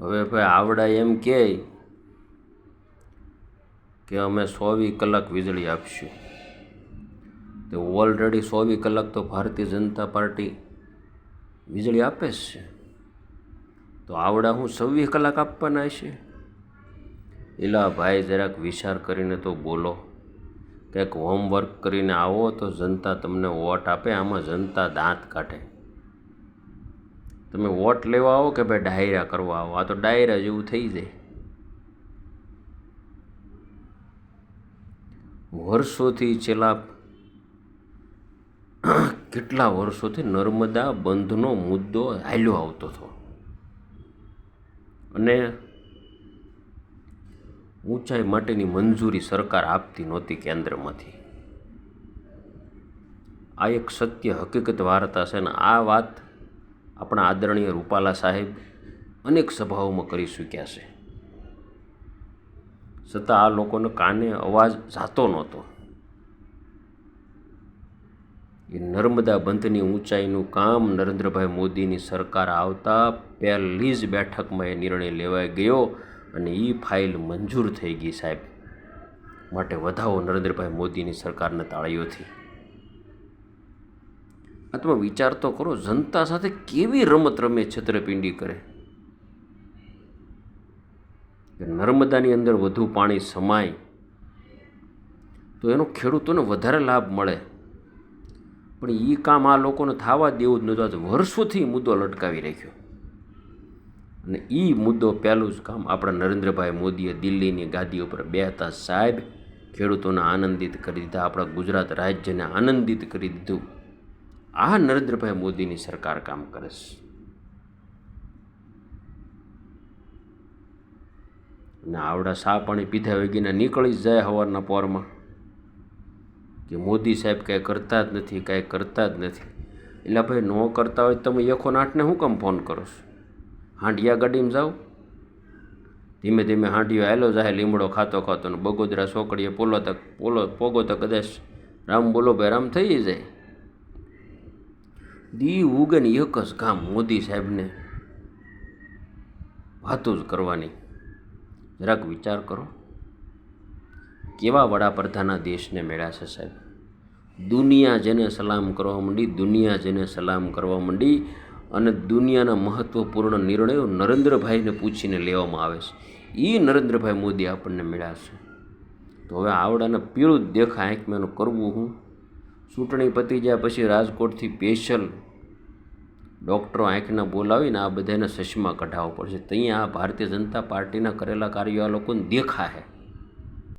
હવે ભાઈ આવડા એમ કહે કે અમે સોવી કલાક વીજળી આપીશું. તો ઓલરેડી સોવી કલાક તો ભારતીય જનતા પાર્ટી વીજળી આપે જ છે. તો આવડા હું છવ્વીસ કલાક આપવાના છે એલા ભાઈ જરાક વિચાર કરીને તો બોલો. કંઈક હોમવર્ક કરીને આવો તો જનતા તમને વોટ આપે, આમાં જનતા દાંત કાઢે. તમે વોટ લેવા આવો કે ભાઈ ડાયરા કરવા આવો? આ તો ડાયરા જેવું થઈ જાય. વર્ષોથી છેલ્લા કેટલા વર્ષોથી નર્મદા બંધનો મુદ્દો હાલ્યો આવતો હતો. અને ઊંચાઈ માટેની મંજૂરી સરકાર આપતી નહોતી કેન્દ્રમાંથી. આ એક સત્ય હકીકત વાર્તા છે ને આ વાત આપણા આદરણીય રૂપાલા સાહેબ અનેક સભાઓમાં કરી ચૂક્યા છે. છતાં આ લોકોને કાને અવાજ જાતો નહોતો. એ નર્મદા બંધની ઊંચાઈનું કામ નરેન્દ્રભાઈ મોદીની સરકાર આવતા પહેલી જ બેઠકમાં એ નિર્ણય લેવાઈ ગયો અને એ ફાઇલ મંજૂર થઈ ગઈ સાહેબ. માટે વધાવો નરેન્દ્રભાઈ મોદીની સરકારને તાળીઓથી. તમે વિચાર તો કરો, જનતા સાથે કેવી રમત રમે છેતરપિંડી કરે? નર્મદાની અંદર વધુ પાણી સમાય, તો એનો ખેડૂતોને વધારે લાભ મળે. પણ એ કામ આ લોકોને થવા દેવું જ નહોતું. વર્ષોથી મુદ્દો લટકાવી રાખ્યો. અને એ મુદ્દો પહેલું જ કામ આપણા નરેન્દ્રભાઈ મોદીએ દિલ્હીની ગાદી ઉપર બેહતા સાહેબ ખેડૂતોને આનંદિત કરી દીધા, આપણા ગુજરાત રાજ્યને આનંદિત કરી દીધું. આ નરેન્દ્રભાઈ મોદીની સરકાર કામ કરે અને આવડા સા પાણી પીધા વગીને નીકળી જ જાય સવારના પોરમાં. કે મોદી સાહેબ કાંઈ કરતા જ નથી, કાંઈ કરતા જ નથી. એટલે ભાઈ, ન કરતા હોય તમે એકો આઠને શું કામ ફોન કરો છો? હાંડિયા ગાડીમાં જાઓ. ધીમે ધીમે હાંડિયો હાલો જાય, લીમડો ખાતો ખાતો ને બગોદરા સોકડીએ પોલો તક પોલો પોગો તો કદાચ રામ બોલો, ભાઈ રામ થઈ જાય. દી ઉગે ને એક જ કામ મોદી સાહેબને વાતો જ કરવાની. જરાક વિચાર કરો. કેવા વડાપ્રધાનના દેશને મેળ્યા છે સાહેબ? દુનિયા જેને સલામ કરવા માંડી, દુનિયા જેને સલામ કરવા માંડી અને દુનિયાના મહત્ત્વપૂર્ણ નિર્ણયો નરેન્દ્રભાઈને પૂછીને લેવામાં આવે છે. એ નરેન્દ્રભાઈ મોદી આપણને મળ્યા છે. તો હવે આવડાને પીળું જ દેખાય આંખમાં કરવું હું? ચૂંટણી પતી જાય પછી રાજકોટથી સ્પેશિયલ ડૉક્ટરો આંખના બોલાવીને આ બધાને ચશ્મા કઢાવવો પડશે. ત્યાં આ ભારતીય જનતા પાર્ટીના કરેલા કાર્યો આ લોકોને દેખાય